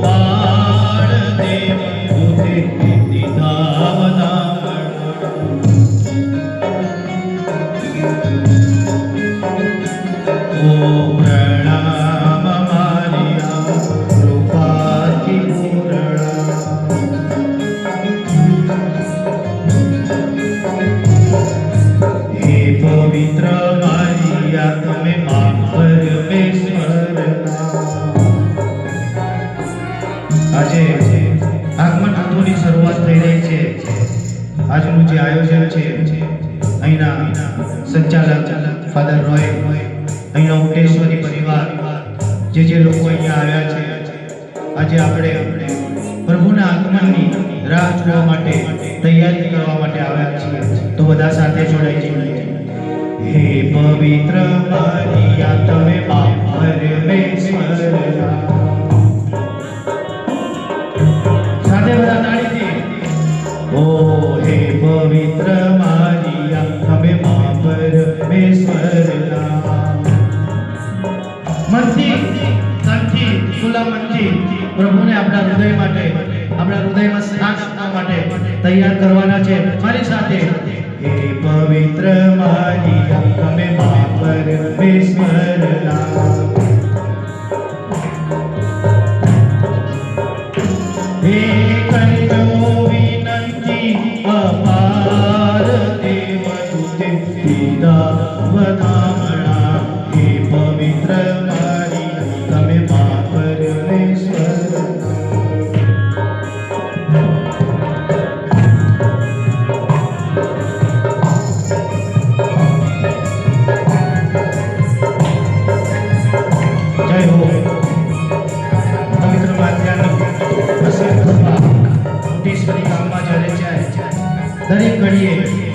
吧。આજે આગમન ઋતુની શરૂઆત થઈ રહી છે. આજનું જે આયોજન છે, અહીંના સંચાલક ફાધર રોય, અહીંના ઉકેશ્વરી પરિવાર, જે જે લોકો અહીંયા આવ્યા છે, આજે આપણે પ્રભુના આગમનની રાહ જોવા માટે તૈયારી કરવા માટે આવ્યા છીએ. તો બધા સાથે જોડાઈ જઈએ. હે પવિત્ર મરિયા તમે મનથી તનથી ખુલ્લા મનથી પ્રભુને આપણા હૃદય માટે, આપણા હૃદયમાં સ્થાન આપવા માટે તૈયાર કરવાના છે. મારી સાથે. હે પવિત્ર મારી તમે મા પરમેશ્વરના હે કરજો વિનંતી અપાર કોટેશ્વરી ગામમાં જ્યારે જાય દરેક ઘડીએ